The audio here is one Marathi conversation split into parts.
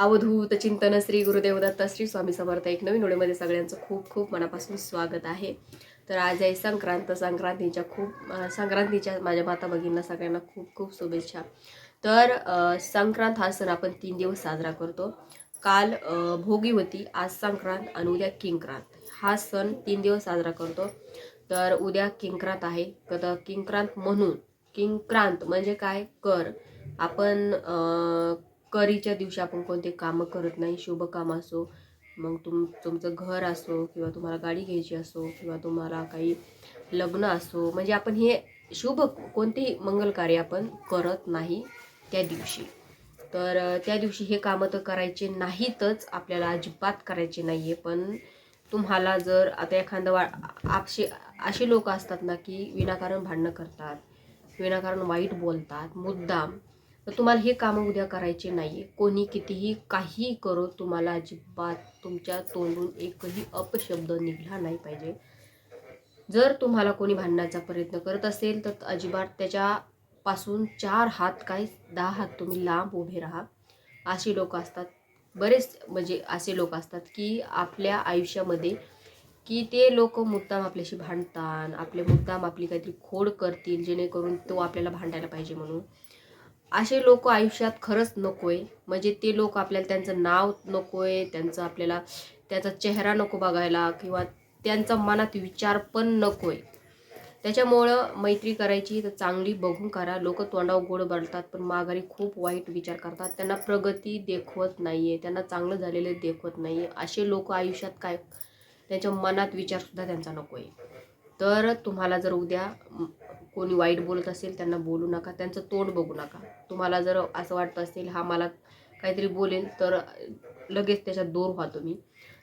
अवधूत चिंतन श्री गुरुदेवदत्त श्री स्वामी समर्थ एक नवीन व्हिडिओमध्ये सगळ्यांचं खूप खूप मनापासून स्वागत आहे. तर आज आहे संक्रांत संक्रांतीच्या खूप संक्रांतीच्या माझ्या माता भगिनींना सगळ्यांना खूप खूप शुभेच्छा. तर संक्रांत हा सण आपण तीन दिवस साजरा करतो. काल भोगी होती आज संक्रांत आणि उद्या किंक्रांत. हा सण तीन दिवस साजरा करतो. तर उद्या किंक्रांत आहे. तर किंक्रांत म्हणून किंक्रांत म्हणजे काय? कर. आपण करीच्या दिवशी आपण कोणते कामं करत नाही शुभ काम असो मग तुम तुमचं घर असो किंवा तुम्हाला गाडी घ्यायची असो किंवा तुम्हाला काही लग्न असो म्हणजे आपण हे शुभ कोणतेही मंगल कार्य आपण करत नाही त्या दिवशी. तर त्या दिवशी हे कामं तर करायचे नाहीतच आपल्याला अजिबात करायचे नाही आहे पण तुम्हाला जर आता एखादं वा आपशे असे लोक असतात ना की विनाकारण भांडणं करतात विनाकारण वाईट बोलतात मुद्दाम तर तुम्हाला हे कामं उद्या करायचे नाही आहे कोणी कितीही काही करो तुम्हाला अजिबात तुमच्या तोंडून एकही अपशब्द निघला नाही पाहिजे. जर तुम्हाला कोणी भांडण्याचा प्रयत्न करत असेल तर अजिबात त्याच्यापासून चार हात काय दहा हात तुम्ही लांब उभे राहा. अशी लोक असतात. बरेच म्हणजे असे लोक असतात की आपल्या आयुष्यामध्ये की ते लोक मुद्दाम आपल्याशी भांडतात आपले मुद्दाम आपली काहीतरी खोड करतील जेणेकरून तो आपल्याला भांडायला पाहिजे म्हणून. असे लोक आयुष्यात खरंच नको आहे म्हणजे ते लोक आपल्याला त्यांचं नाव नको आहे त्यांचं आपल्याला त्याचा चेहरा नको बघायला किंवा त्यांचा मनात विचार पण नको आहे त्याच्यामुळं मैत्री करायची तर चांगली बघून करा. लोक तोंडावर गोड बळतात पण माघारी खूप वाईट विचार करतात. त्यांना प्रगती देखवत नाही आहे त्यांना चांगलं झालेलं देखवत नाही आहे असे लोक आयुष्यात काय? त्यांच्या मनात विचारसुद्धा त्यांचा नको आहे तर तुम्हाला जर उद्या कोणी वाईट बोलत असेल त्यांना बोलू नका. त्यांचं तोंड बघू नका. तुम्हाला जर असं वाटत असेल हा मला काहीतरी बोलेल तर लगेच त्याच्यात दूर व्हा तुम्ही.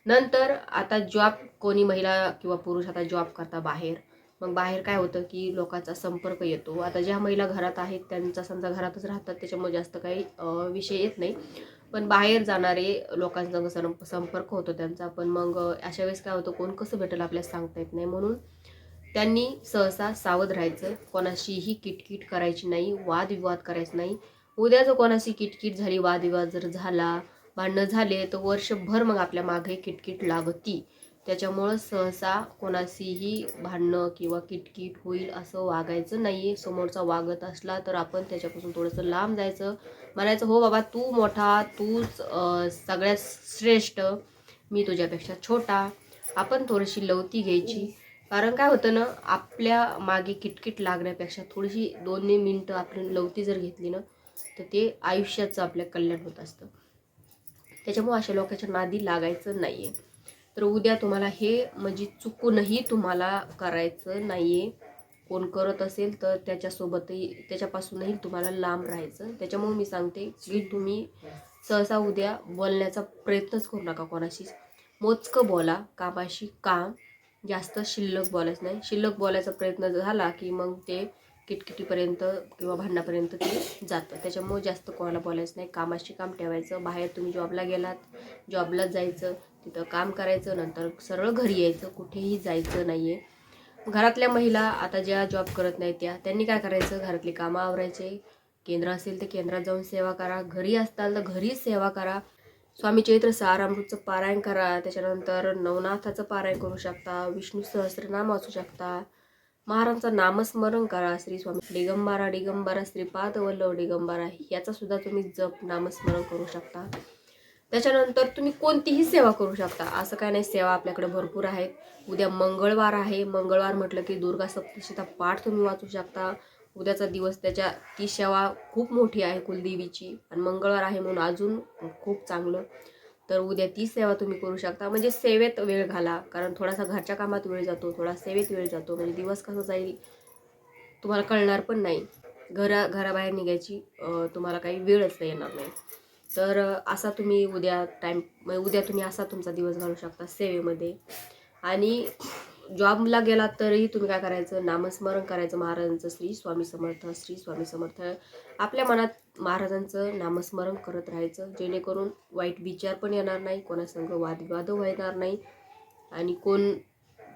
नंतर आता जॉब कोणी महिला किंवा पुरुष आता जॉब करता बाहेर. मग बाहेर काय होतं की लोकांचा संपर्क येतो. आता ज्या महिला घरात आहेत त्यांचा समजा घरातच राहतात त्याच्यामुळे जास्त काही विषय येत नाही. पण बाहेर जाणारे लोकांचा सं संपर्क होतो त्यांचा पण मग अशा वेळेस काय होतं कोण कसं भेटेल आपल्याला सांगता येत नाही. म्हणून त्यांनी सहसा सावध राहायचं. कोणाशीही किटकिट करायची नाही वादविवाद करायचं नाही. उद्या जर कोणाशी किटकिट झाली वादविवाद जर झाला भांडणं झाले तर वर्षभर मग आपल्या मागे किटकिट लागती. त्याच्यामुळं सहसा कोणाशीही भांडणं किंवा किटकिट होईल असं वागायचं नाही समोरचा वागत असला तर आपण त्याच्यापासून थोडंसं लांब जायचं. म्हणायचं हो बाबा तू मोठा तूच सगळ्यात श्रेष्ठ. मी तुझ्यापेक्षा छोटा. आपण थोडीशी लवती घ्यायची. कारण काय होतं ना आपल्या मागे किटकिट लागण्यापेक्षा थोडीशी दोन मिनटं आपण लवती जर घेतली ना तर ते आयुष्याचं आपल्या कल्याण होत असतं. त्याच्यामुळे अशा लोकांच्या नादी लागायचं नाही आहे तर उद्या तुम्हाला हे म्हणजे चुकूनही तुम्हाला करायचं नाही आहे कोण करत असेल तर त्याच्यासोबतही त्याच्यापासूनही तुम्हाला लांब राहायचं. त्याच्यामुळे मी सांगते की तुम्ही सहसा उद्या बोलण्याचा प्रयत्नच करू नका कोणाशीच मोजकं बोला कामाशी काम जास्त शिल्लक बोलायचं नाही. शिल्लक बोलायचा प्रयत्न झाला की मग ते किटकिटीपर्यंत किंवा भांडणापर्यंत ते जातं. त्याच्यामुळे जास्त कोणाला बोलायचं नाही. कामाशी काम ठेवायचं. बाहेर तुम्ही जॉबला गेलात जॉबला जायचं तिथं काम करायचं नंतर सरळ घरी यायचं कुठेही जायचं नाही आहे घरातल्या महिला आता ज्या जॉब करत नाही त्या त्यांनी काय करायचं? घरातली कामं आवरायचे. केंद्र असेल तर केंद्रात जाऊन सेवा करा. घरी असताल तर घरीच सेवा करा. स्वामी चैत्र सारामृतचं पारायण करा. त्याच्यानंतर नवनाथाचं पारायण करू शकता. विष्णू सहस्रनाम वाचू शकता. महाराजांचं नामस्मरण करा. श्री स्वामी दिगंबारा डिगंबरा श्रीपाद वल्लभ दिगंबारा याचा सुद्धा तुम्ही जप नामस्मरण करू शकता. त्याच्यानंतर तुम्ही कोणतीही सेवा करू शकता. असं काय नाही सेवा आपल्याकडे भरपूर आहेत. उद्या मंगळवार आहे. मंगळवार म्हटलं की दुर्गा सप्तशीचा पाठ तुम्ही वाचू शकता. उद्याचा दिवस त्याच्या ती सेवा खूप मोठी आहे कुलदेवीची आणि मंगळवार आहे म्हणून अजून खूप चांगलं. तर उद्या ती सेवा तुम्ही करू शकता. म्हणजे सेवेत वेळ घाला कारण थोडासा घरच्या कामात वेळ जातो थोडा सेवेत वेळ जातो. म्हणजे दिवस कसा जाईल तुम्हाला कळणार पण नाही. घरा घराबाहेर निघायची तुम्हाला काही वेळच नाही येणार नाही. तर असा तुम्ही उद्या टाईम म्हणजे उद्या तुम्ही असा तुमचा दिवस घालू शकता सेवेमध्ये. आणि जॉबला गेलात तरी तुम्ही काय करायचं? नामस्मरण करायचं महाराजांचं श्री स्वामी समर्थ श्री स्वामी समर्थ. आपल्या मनात महाराजांचं नामस्मरण करत राहायचं. जेणेकरून वाईट विचार पण येणार नाही कोणासंग वादविवाद व्हायणार नाही. आणि कोण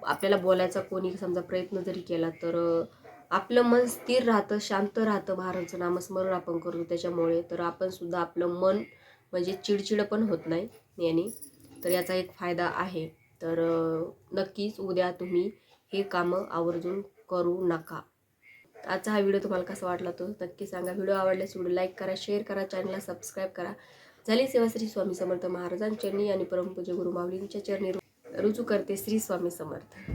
आपल्याला बोलायचा कोणी समजा प्रयत्न जरी केला तर आपलं मन स्थिर राहतं शांत राहतं महाराजांचं नामस्मरण आपण करतो त्याच्यामुळे. तर आपण सुद्धा आपलं मन म्हणजे चिडचिड पण होत नाही. याने तर याचा एक फायदा आहे. तर नक्कीच उद्या तुम्ही हे कामं आवर्जून करू नका. आजचा हा व्हिडिओ तुम्हाला कसा वाटला तो नक्की सांगा. व्हिडिओ आवडल्यास व्हिडिओ लाईक करा शेअर करा चॅनलला सबस्क्राईब करा. झाली सेवा श्री स्वामी समर्थ महाराजांच्या आणि परमपूज्य गुरु माऊलींच्या चरणी रु- रुजू करते श्री स्वामी समर्थ.